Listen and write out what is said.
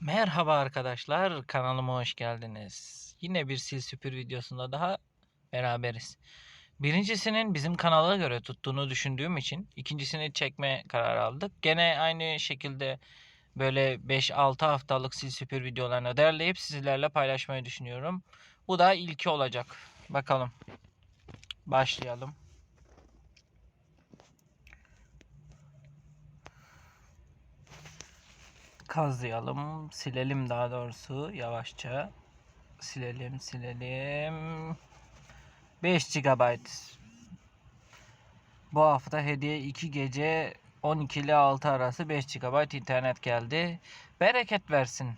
Merhaba arkadaşlar, kanalıma hoş geldiniz. Yine bir sil süpür videosunda daha beraberiz. Birincisinin bizim kanala göre tuttuğunu düşündüğüm için ikincisini çekme kararı aldık. Gene aynı şekilde böyle 5-6 haftalık sil süpür videolarını derleyip sizlerle paylaşmayı düşünüyorum. Bu da ilki olacak. Bakalım. Başlayalım. Kazıyalım. Silelim daha doğrusu yavaşça. Silelim silelim. 5 GB. Bu hafta hediye 2 gece 12 ile 6 arası 5 GB internet geldi. Bereket versin.